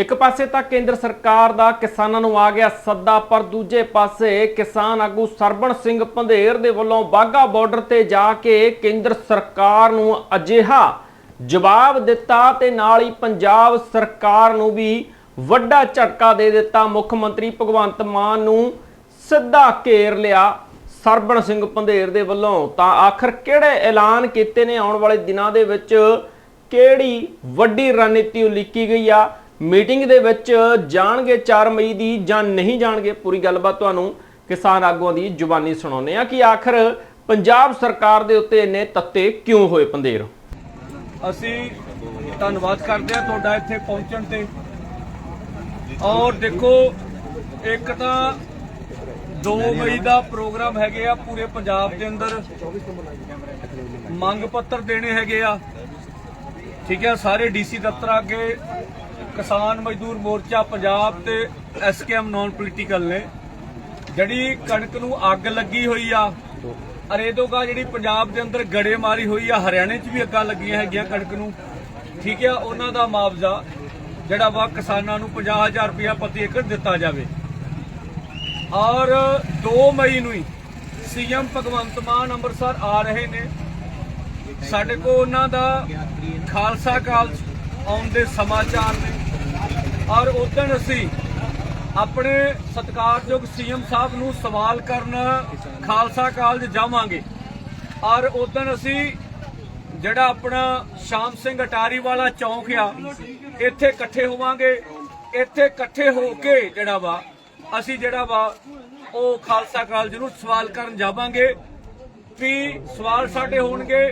ਇੱਕ ਪਾਸੇ ਤਾਂ ਕੇਂਦਰ ਸਰਕਾਰ ਦਾ ਕਿਸਾਨਾਂ ਨੂੰ ਆ ਗਿਆ ਸੱਦਾ, ਪਰ ਦੂਜੇ ਪਾਸੇ ਕਿਸਾਨ ਆਗੂ ਸਰਬਣ ਸਿੰਘ ਪੰਧੇਰ ਦੇ ਵੱਲੋਂ ਬਾਗਾ ਬਾਰਡਰ ਤੇ ਜਾ ਕੇ ਕੇਂਦਰ ਸਰਕਾਰ ਨੂੰ ਅਜਿਹਾ ਜਵਾਬ ਦਿੱਤਾ ਤੇ ਨਾਲ ਹੀ ਪੰਜਾਬ ਸਰਕਾਰ ਨੂੰ ਵੀ ਵੱਡਾ ਝਟਕਾ ਦੇ ਦਿੱਤਾ। ਮੁੱਖ ਮੰਤਰੀ ਭਗਵੰਤ ਮਾਨ ਨੂੰ ਸਿੱਧਾ ਘੇਰ ਲਿਆ ਸਰਬਣ ਸਿੰਘ ਪੰਧੇਰ ਦੇ ਵੱਲੋਂ। ਤਾਂ ਆਖਰ ਕਿਹੜੇ ਐਲਾਨ ਕੀਤੇ ਨੇ? ਆਉਣ ਵਾਲੇ ਦਿਨਾਂ ਦੇ ਵਿੱਚ ਕਿਹੜੀ ਵੱਡੀ ਰਣਨੀਤੀ ਉਲੀਕੀ ਗਈ ਆ? ਮੀਟਿੰਗ ਦੇ ਵਿੱਚ ਜਾਣਗੇ 4 ਮਈ ਦੀ ਜਾਂ ਨਹੀਂ ਜਾਣਗੇ? ਪੂਰੀ ਗੱਲਬਾਤ ਤੁਹਾਨੂੰ ਕਿਸਾਨ ਆਗੂਆਂ ਦੀ ਜ਼ੁਬਾਨੀ ਸੁਣਾਉਂਦੇ ਆ ਕਿ ਆਖਰ ਪੰਜਾਬ ਸਰਕਾਰ ਦੇ ਉੱਤੇ ਇੰਨੇ ਤੱਤੇ ਕਿਉਂ ਹੋਏ ਪੰਧੇਰ? ਅਸੀਂ ਧੰਨਵਾਦ ਕਰਦੇ ਹਾਂ ਤੁਹਾਡਾ ਇੱਥੇ ਪਹੁੰਚਣ ਤੇ। ਔਰ ਦੇਖੋ, ਇੱਕ ਤਾਂ 2 ਮਈ ਦਾ ਪ੍ਰੋਗਰਾਮ ਹੈਗੇ ਆ ਪੂਰੇ ਪੰਜਾਬ ਦੇ ਅੰਦਰ। ਮੰਗ ਪੱਤਰ ਦੇਣੇ ਹੈਗੇ ਆ। ਠੀਕ ਹੈ, ਸਾਰੇ ਡੀਸੀ ਦਫ਼ਤਰ ਅੱਗੇ ਕਿਸਾਨ ਮਜ਼ਦੂਰ ਮੋਰਚਾ, ਪੰਜਾਬ ਤੇ ਐਸਕੇਐਮ ਨਾਨ ਪੋਲੀਟੀਕਲ ਨੇ। ਜਿਹੜੀ ਕਣਕ ਨੂੰ ਅੱਗ ਲੱਗੀ ਹੋਈ ਆ ਅਰੇਦੋਗਾ ਜਿਹੜੀ ਪੰਜਾਬ ਦੇ ਅੰਦਰ ਗੜੇ ਮਾਰੀ ਹੋਈ ਆ, ਹਰਿਆਣੇ 'ਚ ਵੀ ਅੱਗਾਂ ਲੱਗੀਆਂ ਹੈਗੀਆਂ ਕਣਕ ਨੂੰ। ਠੀਕ ਆ ਉਹਨਾਂ ਦਾ ਮੁਆਵਜ਼ਾ, ਜਿਹੜਾ ਵਾ ਕਿਸਾਨਾਂ ਨੂੰ 50000 ਰੁਪਇਆ ਪ੍ਰਤੀ ਏਕੜ ਦਿੱਤਾ ਜਾਵੇ। ਔਰ 2 ਮਈ ਨੂੰ ਹੀ ਸੀਐਮ ਭਗਵੰਤ ਮਾਨ ਅੰਮ੍ਰਿਤਸਰ ਆ ਰਹੇ ਨੇ। ਸਾਡੇ ਕੋਲ ਉਹਨਾਂ ਦਾ ਖਾਲਸਾ ਕਾਲਜ ਆਉਣ ਦੇ ਸਮਾਚਾਰ ਨੇ। ਔਰ ਉਦੋਂ ਅਸੀਂ ਆਪਣੇ ਸਤਿਕਾਰਯੋਗ ਸੀਐਮ ਸਾਹਿਬ ਨੂੰ ਸਵਾਲ ਕਰਨ ਖਾਲਸਾ ਕਾਲਜ ਜਾਵਾਂਗੇ। ਔਰ ਉਦੋਂ ਅਸੀਂ ਜਿਹੜਾ ਆਪਣਾ ਸ਼ਾਮ ਸਿੰਘ ਅਟਾਰੀ ਵਾਲਾ ਚੌਂਕ ਆ, ਇੱਥੇ ਇਕੱਠੇ ਹੋਵਾਂਗੇ। ਇੱਥੇ ਇਕੱਠੇ ਹੋ ਕੇ ਜਿਹੜਾ ਵਾ, ਅਸੀਂ ਜਿਹੜਾ ਵਾ ਉਹ ਖਾਲਸਾ ਕਾਲਜ ਨੂੰ ਸਵਾਲ ਕਰਨ ਜਾਵਾਂਗੇ। ਵੀ ਸਵਾਲ ਸਾਡੇ ਹੋਣਗੇ।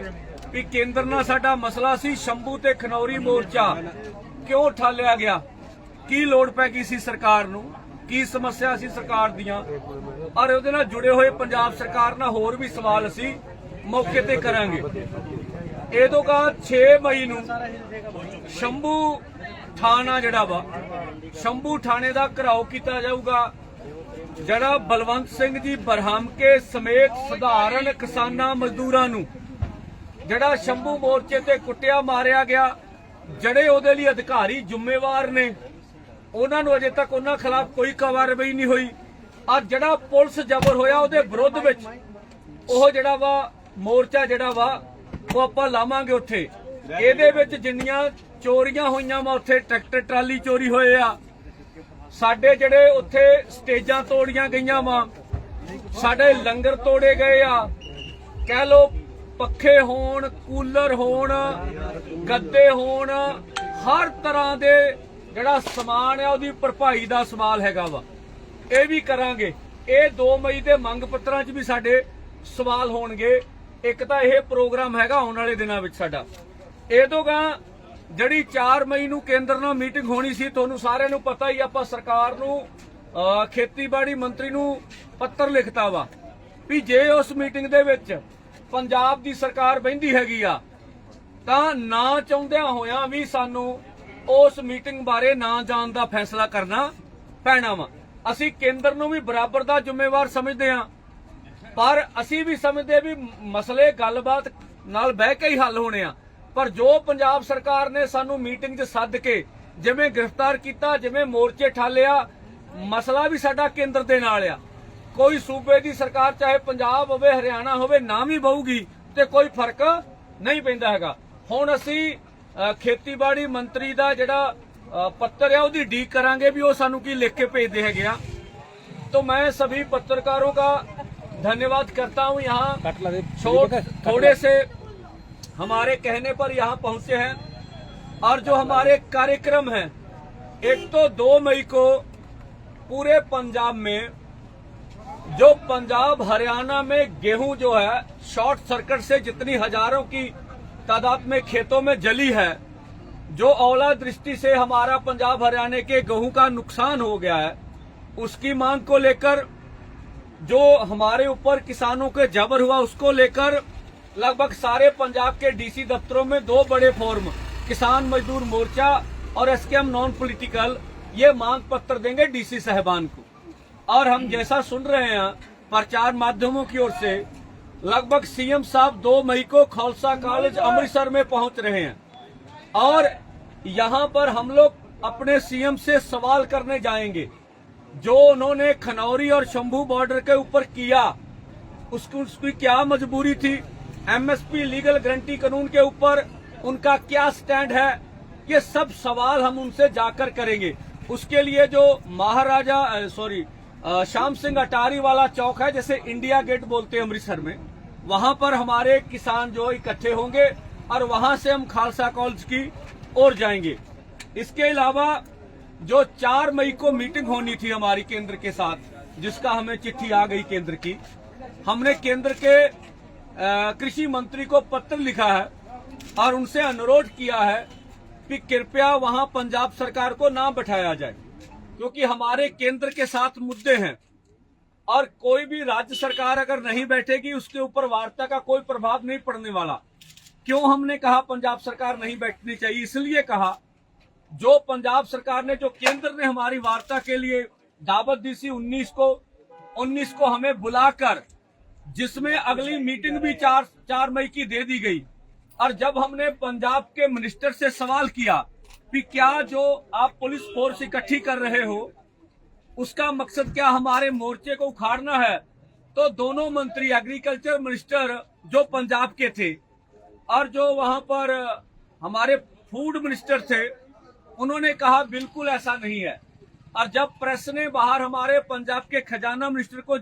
ਵੀ ਕੇਂਦਰ ਨਾਲ ਸਾਡਾ ਮਸਲਾ ਸੀ ਸ਼ੰਭੂ ਤੇ ਖਨੌਰੀ ਮੋਰਚਾ। ਕਿਉਂ ਠਾਲਿਆ ਗਿਆ? ਕੀ ਲੋੜ ਪੈ ਗਈ ਸੀ ਸਰਕਾਰ ਨੂੰ? ਕੀ ਸਮੱਸਿਆ ਸੀ ਸਰਕਾਰ ਦੀਆਂ? ਔਰ ਉਹਦੇ ਨਾਲ ਜੁੜੇ ਹੋਏ ਪੰਜਾਬ ਸਰਕਾਰ ਨਾਲ ਹੋਰ ਵੀ ਸਵਾਲ ਅਸੀਂ ਮੌਕੇ ਤੇ ਕਰਾਂਗੇ। ਇਹ ਤੋਂ ਬਾਅਦ 6 ਮਈ ਨੂੰ ਸ਼ੰਭੂ ਥਾਣਾ ਜਿਹੜਾ ਵਾ, ਸ਼ੰਭੂ ਥਾਣੇ ਦਾ ਘਰਾਓ ਕੀਤਾ ਜਾਊਗਾ। ਜਿਹੜਾ ਬਲਵੰਤ ਸਿੰਘ ਜੀ ਬਰਹਮਕੇ ਸਮੇਤ ਸਧਾਰਨ ਕਿਸਾਨਾਂ ਮਜ਼ਦੂਰਾਂ ਨੂੰ ਜਿਹੜਾ ਸ਼ੰਭੂ ਮੋਰਚੇ ਤੇ ਕੁੱਟਿਆ ਮਾਰਿਆ ਗਿਆ, ਜਿਹੜੇ ਉਹਦੇ ਲਈ ਅਧਿਕਾਰੀ ਜ਼ਿੰਮੇਵਾਰ ਨੇ, ਉਹਨਾਂ ਨੂੰ ਅਜੇ ਤੱਕ ਉਹਨਾਂ ਖਿਲਾਫ ਕੋਈ ਕਾਰਵਾਈ ਨਹੀਂ ਹੋਈ। ਔਰ ਜਿਹੜਾ ਪੁਲਿਸ ਜ਼ਬਰ ਹੋਇਆ ਉਹਦੇ ਵਿਰੁੱਧ ਵਿੱਚ, ਉਹ ਜਿਹੜਾ ਵਾ ਮੋਰਚਾ ਜਿਹੜਾ ਵਾ, ਉਹ ਆਪਾਂ ਲਾਵਾਂਗੇ ਉੱਥੇ। ਇਹਦੇ ਵਿੱਚ ਜਿੰਨੀਆਂ ਚੋਰੀਆਂ ਹੋਈਆਂ ਵਾ, ਉੱਥੇ ਟਰੈਕਟਰ, ਟਰਾਲੀ ਚੋਰੀ ਹੋਏ ਆ। ਸਾਡੇ ਜਿਹੜੇ ਉੱਥੇ ਸਟੇਜਾਂ ਤੋੜੀਆਂ ਗਈਆਂ ਵਾ, ਸਾਡੇ ਲੰਗਰ ਤੋੜੇ ਗਏ ਆ। ਕਹਿ ਲੋ ਪੱਖੇ ਹੋਣ, ਕੂਲਰ ਹੋਣ, ਗੱਦੇ ਹੋਣ, ਹਰ ਤਰ੍ਹਾਂ ਦੇ ਜਿਹੜਾ ਸਮਾਨ ਆ, ਉਹਦੀ ਭਰਪਾਈ ਦਾ ਸਵਾਲ ਹੈਗਾ ਵਾ। ਇਹ ਵੀ ਕਰਾਂਗੇ। ਇਹ 2 ਮਈ ਦੇ ਮੰਗ ਪੱਤਰਾਂ 'ਚ ਵੀ ਸਾਡੇ ਸਵਾਲ ਹੋਣਗੇ। ਇੱਕ ਤਾਂ ਇਹ ਪ੍ਰੋਗਰਾਮ ਹੈਗਾ ਆਉਣ ਵਾਲੇ ਦਿਨਾਂ ਵਿੱਚ ਸਾਡਾ। ਇਹ ਤੋਂ ਗਾ ਜਿਹੜੀ 4 ਮਈ ਨੂੰ ਕੇਂਦਰ ਨਾਲ ਮੀਟਿੰਗ ਹੋਣੀ ਸੀ, ਤੁਹਾਨੂੰ ਸਾਰਿਆਂ ਨੂੰ ਪਤਾ ਹੀ ਆਪਾਂ ਸਰਕਾਰ ਨੂੰ ਖੇਤੀਬਾੜੀ ਮੰਤਰੀ ਨੂੰ ਪੱਤਰ ਲਿਖਤਾ ਵਾ ਵੀ ਜੇ ਉਸ ਮੀਟਿੰਗ ਦੇ ਵਿੱਚ ਪੰਜਾਬ ਦੀ ਸਰਕਾਰ ਬੈਂਦੀ ਹੈਗੀ ਆ, ਤਾਂ ਨਾ ਚਾਹੁੰਦਿਆਂ ਹੋਇਆਂ ਵੀ ਸਾਨੂੰ ਉਸ ਮੀਟਿੰਗ ਬਾਰੇ ਨਾ ਜਾਣ ਦਾ ਫੈਸਲਾ ਕਰਨਾ ਪੈਣਾ ਵਾ। ਅਸੀਂ ਕੇਂਦਰ ਨੂੰ ਵੀ ਬਰਾਬਰ ਦਾ ਜ਼ਿੰਮੇਵਾਰ ਸਮਝਦੇ ਹਾਂ, ਪਰ ਅਸੀਂ ਵੀ ਸਮਝਦੇ ਵੀ ਮਸਲੇ ਗੱਲਬਾਤ ਨਾਲ ਬਹਿ ਕੇ ਹੀ ਹੱਲ ਹੋਣੇ ਆ। ਪਰ ਜੋ ਪੰਜਾਬ ਸਰਕਾਰ ਨੇ ਸਾਨੂੰ ਮੀਟਿੰਗ 'ਚ ਸੱਦ ਕੇ ਜਿਵੇਂ ਗ੍ਰਿਫਤਾਰ ਕੀਤਾ, ਜਿਵੇਂ ਮੋਰਚੇ ਠਾਲਿਆ, ਮਸਲਾ ਵੀ ਸਾਡਾ ਕੇਂਦਰ ਦੇ ਨਾਲ ਆ। ਕੋਈ ਸੂਬੇ ਦੀ ਸਰਕਾਰ ਚਾਹੇ ਪੰਜਾਬ ਹੋਵੇ ਹਰਿਆਣਾ ਹੋਵੇ ਨਾ ਵੀ ਬਹੂਗੀ ਤੇ ਕੋਈ ਫਰਕ ਨਹੀਂ ਪੈਂਦਾ ਹੈਗਾ ਹੁਣ ਅਸੀਂ ਅ, ਖੇਤੀਬਾੜੀ ਮੰਤਰੀ ਦਾ ਜਿਹੜਾ ਅ, ਪੱਤਰ ਆ ਉਹਦੀ ਡੀਕ ਕਰਾਂਗੇ ਵੀ ਉਹ ਸਾਨੂੰ ਕੀ ਲਿਖ ਕੇ ਭੇਜਦੇ ਹੈਗੇ ਆ तो मैं सभी पत्रकारों का धन्यवाद करता हूं यहाँ छोट थोड़े से हमारे कहने पर यहाँ पहुंचे हैं और जो हमारे कार्यक्रम हैं एक तो दो मई को पूरे पंजाब में जो पंजाब हरियाणा में गेहूँ जो है, शॉर्ट सर्किट से जितनी हज़ारों की तादाद में खेतों में जली है, जो औला दृष्टि से हमारा पंजाब हरियाणा के गेहूँ का नुकसान हो गया है, उसकी मांग को लेकर, जो हमारे ऊपर किसानों के जबर हुआ, उसको लेकर लगभग सारे पंजाब के डीसी दफ्तरों में दो बड़े फॉर्म, किसान मजदूर मोर्चा और एसकेएम नॉन पॉलिटिकल, ये मांग पत्र देंगे डीसी साहबान को। और हम जैसा सुन रहे हैं प्रचार माध्यमों की ओर से, लगभग सीएम साहब दो मई को खालसा कॉलेज अमृतसर में पहुँच रहे हैं। और यहाँ पर हम लोग अपने सीएम से सवाल करने जाएँगे। जो उन्होंने खनौरी और शंभू बॉर्डर के ऊपर किया, उसकी उसकी क्या मजबूरी थी? एमएसपी लीगल गारंटी कानून के ऊपर उनका क्या स्टैंड है? ये सब सवाल हम उनसे जाकर करेंगे। उसके लिए जो महाराजा सॉरी श्याम सिंह अटारी वाला चौक है, जैसे इंडिया गेट बोलते हैं अमृतसर में। वहाँ पर हमारे किसान जो इकट्ठे होंगे और वहाँ से हम खालसा कॉलेज की ओर जाएँगे। इसके अलावा जो चार मई को मीटिंग होनी थी हमारी केंद्र के साथ, जिसका हमें चिट्ठी आ गई केंद्र की, हमने केंद्र के कृषि मंत्री को पत्र लिखा है और उनसे अनुरोध किया है कि कृपया वहाँ पंजाब सरकार को ना बैठाया जाए। क्योंकि हमारे केंद्र के साथ मुद्दे हैं। और कोई भी राज्य सरकार अगर नहीं बैठेगी, उसके ऊपर वार्ता का कोई प्रभाव नहीं पड़ने वाला। क्यों हमने कहा पंजाब सरकार नहीं बैठनी चाहिए? इसलिए कहा, जो पंजाब सरकार ने, जो केंद्र ने हमारी वार्ता के लिए दावत दी थी 19 को 19 को हमें बुलाकर, जिसमें अगली मीटिंग भी चार चार मई की दे दी गई। और जब हमने पंजाब के मिनिस्टर से सवाल किया कि क्या जो आप पुलिस फोर्स इकट्ठी कर रहे हो, उसका मकसद क्या हमारे मोर्चे को उखाड़ना है? तो दोनों मंत्री एग्रीकल्चर मिनिस्टर जो पंजाब के थे और जो वहाँ पर हमारे फ़ूड मिनिस्टर थे, उन्होंने कहा, बिल्कुल ऐसा नहीं है। और जब प्रेस ने बाहर हमारे पंजाब के खजाना मिनिस्टर को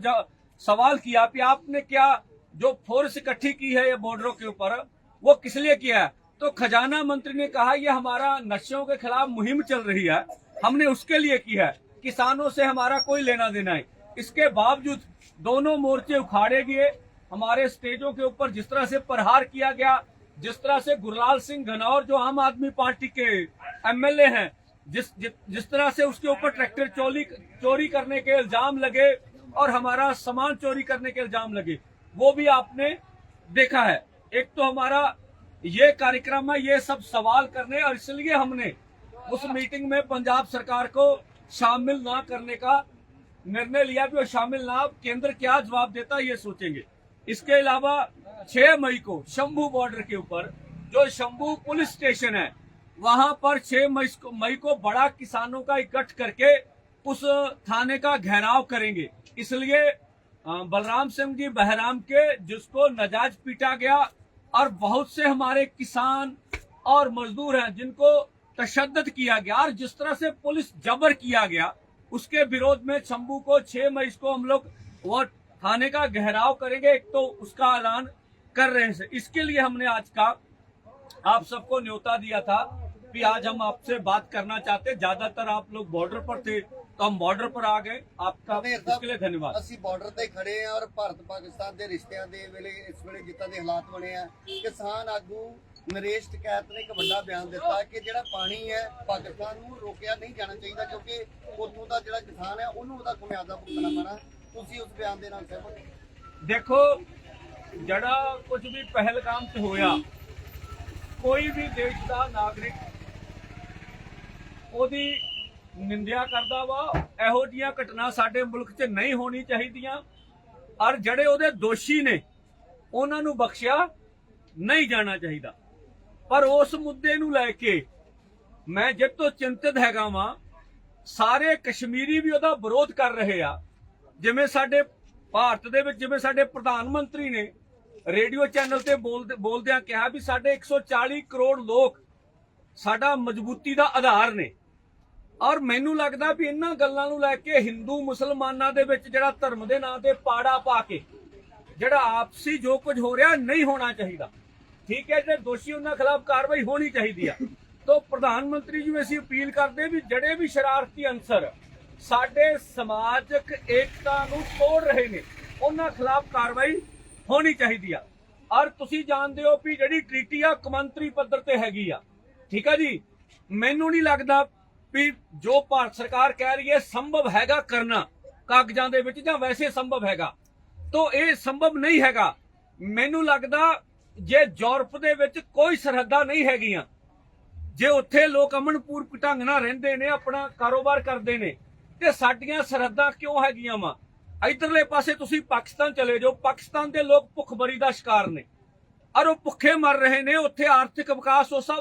सवाल किया कि आपने क्या जो फोर्स इकट्ठी की है ये बॉर्डरों के ऊपर, वो किस लिए किया है? तो खजाना मंत्री ने कहा ये हमारा नशों के खिलाफ मुहिम चल रही है। हमने उसके लिए की है। किसानों से हमारा कोई लेना देना है इसके बावजूद दोनों मोर्चे उखाड़े गए। हमारे स्टेजों के ऊपर जिस तरह से प्रहार किया गया जिस तरह से गुरलाल सिंह घनौर जो आम आदमी पार्टी के एमएलए हैं जिस जिस, जिस तरह से उसके ऊपर ट्रैक्टर चोरी चोरी करने के इल्ज़ाम लगे और हमारा सामान चोरी करने के इल्ज़ाम लगे वो भी आपने देखा है। एक तो हमारा ये कार्यक्रम है, ये सब सवाल करने और इसलिए हमने उस मीटिंग में पंजाब सरकार को शामिल ना करने का निर्णय लिया भी और शामिल ना। केंद्र क्या जवाब देता ये सोचेंगे। इसके अलावा 6 मई को शंभू बॉर्डर के ऊपर जो शंभू पुलिस स्टेशन है, वहाँ पर 6 मई को मई को बड़ा किसानों का इकट्ठ करके उस थाने का घेराव करेंगे। इसलिए बलराम सिंह जी बहराम के, जिसको नजाज पीटा गया और बहुत से हमारे किसान और मजदूर हैं जिनको तशद्दद किया गया और जिस तरह से पुलिस जबर किया गया, उसके विरोध में शंभू को 6 मई को हम लोग वो थाने का घेराव करेंगे। एक तो उसका ऐलान कर रहे हैं। इसके लिए हमने आज का आप सबको न्योता दिया था कि आज हम आपसे बात करना चाहते ज़्यादातर आप लोग बॉर्डर पर थे तो हम बॉर्डर पर आ गए आपका ਧਨੇਰ इसके लिए धन्यवाद ਅਸੀਂ ਬਾਰਡਰ ਤੇ ਖੜੇ ਆ ਔਰ ਭਾਰਤ ਪਾਕਿਸਤਾਨ ਦੇ ਰਿਸ਼ਤਿਆਂ ਦੇ ਵੇਲੇ ਇਸ ਵੇਲੇ ਜਿੱਦਾਂ ਦੇ ਹਾਲਾਤ ਬਣੇ ਆ ਕਿਸਾਨ ਆਗੂ ਨਰੇਸ਼ ਟਕੈਤ ਨੇ ਇੱਕ ਵੱਡਾ ਬਿਆਨ ਦਿੱਤਾ ਕਿ ਜਿਹੜਾ ਪਾਣੀ ਹੈ ਪਾਕਿਸਤਾਨ ਨੂੰ ਰੋਕਿਆ ਨਹੀਂ ਜਾਣਾ ਚਾਹੀਦਾ ਕਿਉਂਕਿ ਉੱਥੋਂ ਦਾ ਜਿਹੜਾ ਕਿਸਾਨ ਹੈ ਉਹਨੂੰ ਉਹਦਾ ਖਮਿਆਜ਼ਾ ਭੁਗਤਣਾ ਪੈਣਾ ਤੁਸੀਂ ਉਸ ਬਿਆਨ ਦੇ ਨਾਲ ਸਹਿਮਤ ਹੋ ਦੇਖੋ ਜਿਹੜਾ ਕੁਝ ਵੀ ਪਹਿਲਗਾਮ 'ਚ ਹੋਇਆ ਕੋਈ ਵੀ ਦੇਸ਼ ਦਾ ਨਾਗਰਿਕ ਉਹਦੀ ਨਿੰਦਿਆ ਕਰਦਾ ਵਾ, ਇਹੋ ਜੀਆਂ ਘਟਨਾ ਸਾਡੇ ਮੁਲਕ 'ਚ ਨਹੀਂ ਹੋਣੀ ਚਾਹੀਦੀਆਂ। ਔਰ ਜਿਹੜੇ ਉਹਦੇ ਦੋਸ਼ੀ ਨੇ, ਉਹਨਾਂ ਨੂੰ ਬਖਸ਼ਿਆ ਨਹੀਂ ਜਾਣਾ ਚਾਹੀਦਾ। ਪਰ ਉਸ ਮੁੱਦੇ ਨੂੰ ਲੈ ਕੇ ਮੈਂ ਜਿੱਤ ਤੋਂ ਚਿੰਤਤ ਹੈਗਾ ਵਾਂ, ਸਾਰੇ ਕਸ਼ਮੀਰੀ ਵੀ ਉਹਦਾ ਵਿਰੋਧ ਕਰ ਰਹੇ ਆ। ਜਿਵੇਂ ਸਾਡੇ ਭਾਰਤ ਦੇ ਵਿੱਚ, ਜਿਵੇਂ ਸਾਡੇ ਪ੍ਰਧਾਨ ਮੰਤਰੀ ਨੇ ਰੇਡੀਓ ਚੈਨਲ ਤੇ ਬੋਲਦੇ, ਬੋਲਦਿਆਂ ਕਿਹਾ ਵੀ ਸਾਡੇ 140 ਕਰੋੜ ਲੋਕ ਸਾਡਾ ਮਜ਼ਬੂਤੀ ਦਾ ਆਧਾਰ ਨੇ। ਔਰ ਮੈਨੂੰ ਲੱਗਦਾ ਵੀ ਇਹਨਾਂ ਗੱਲਾਂ ਨੂੰ ਲੈ ਕੇ ਹਿੰਦੂ ਮੁਸਲਮਾਨਾਂ ਦੇ ਵਿੱਚ ਜਿਹੜਾ ਧਰਮ ਦੇ ਨਾਂ ਤੇ ਪਾੜਾ ਪਾ ਕੇ, ਜਿਹੜਾ ਆਪਸੀ ਜੋ ਕੁਝ ਹੋ ਰਿਹਾ ਨਹੀਂ ਹੋਣਾ ਚਾਹੀਦਾ। ਠੀਕ ਹੈ ਜਿਹੜੇ ਦੋਸ਼ੀ ਉਹਨਾਂ ਖਿਲਾਫ ਕਾਰਵਾਈ ਹੋਣੀ ਚਾਹੀਦੀ ਆ, ਤੋਂ ਪ੍ਰਧਾਨ ਮੰਤਰੀ ਜੀ ਨੂੰ ਅਸੀਂ ਅਪੀਲ ਕਰਦੇ ਵੀ ਜਿਹੜੇ ਵੀ ਸ਼ਰਾਰਤੀ ਅੰਸਰ ਸਾਡੇ ਸਮਾਜਿਕ ਏਕਤਾ ਨੂੰ ਤੋੜ ਰਹੇ ਨੇ, ਉਹਨਾਂ ਖਿਲਾਫ ਕਾਰਵਾਈ ਹੋਣੀ ਚਾਹੀਦੀ ਆ। ਔਰ ਤੁਸੀਂ ਜਾਣਦੇ ਹੋ ਵੀ ਜਿਹੜੀ ਟ੍ਰੀਟੀ ਆ ਕਮੰਤਰੀ ਪੱਧਰ ਤੇ ਹੈਗੀ ਆ। ਠੀਕ ਆ ਜੀ? ਮੈਨੂੰ ਨਹੀਂ ਲੱਗਦਾ ਵੀ ਜੋ ਭਾਰਤ ਸਰਕਾਰ ਕਹਿ ਰਹੀ ਹੈ ਸੰਭਵ ਹੈਗਾ ਕਰਨਾ, ਕਾਗਜ਼ਾਂ ਦੇ ਵਿੱਚ ਜਾਂ ਵੈਸੇ ਸੰਭਵ ਹੈਗਾ। ਤੋ ਇਹ ਸੰਭਵ ਨਹੀਂ ਹੈਗਾ। ਮੈਨੂੰ ਲੱਗਦਾ ਜੇ ਯੂਰਪ ਦੇ ਵਿੱਚ ਕੋਈ ਸਰਹੱਦਾਂ ਨਹੀਂ ਹੈਗੀਆਂ, ਜੇ ਉੱਥੇ ਲੋਕ ਅਮਨਪੂਰ ਢੰਗ ਨਾਲ ਰਹਿੰਦੇ ਨੇ, ਆਪਣਾ ਕਾਰੋਬਾਰ ਕਰਦੇ ਨੇ, ਤੇ ਸਾਡੀਆਂ ਸਰਹੱਦਾਂ ਕਿਉਂ ਹੈਗੀਆਂ ਵਾ? ਇਧਰਲੇ ਪਾਸੇ ਤੁਸੀਂ ਪਾਕਿਸਤਾਨ ਚਲੇ ਜਾਓ। ਪਾਕਿਸਤਾਨ ਦੇ ਲੋਕ ਭੁੱਖਮਰੀ ਦਾ ਸ਼ਿਕਾਰ ਨੇ। ਔਰ ਉਹ ਭੁੱਖੇ ਮਰ ਰਹੇ ਨੇ, ਉੱਥੇ ਆਰਥਿਕ ਵਿਕਾਸ ਉਸ ਹਿਸਾਬ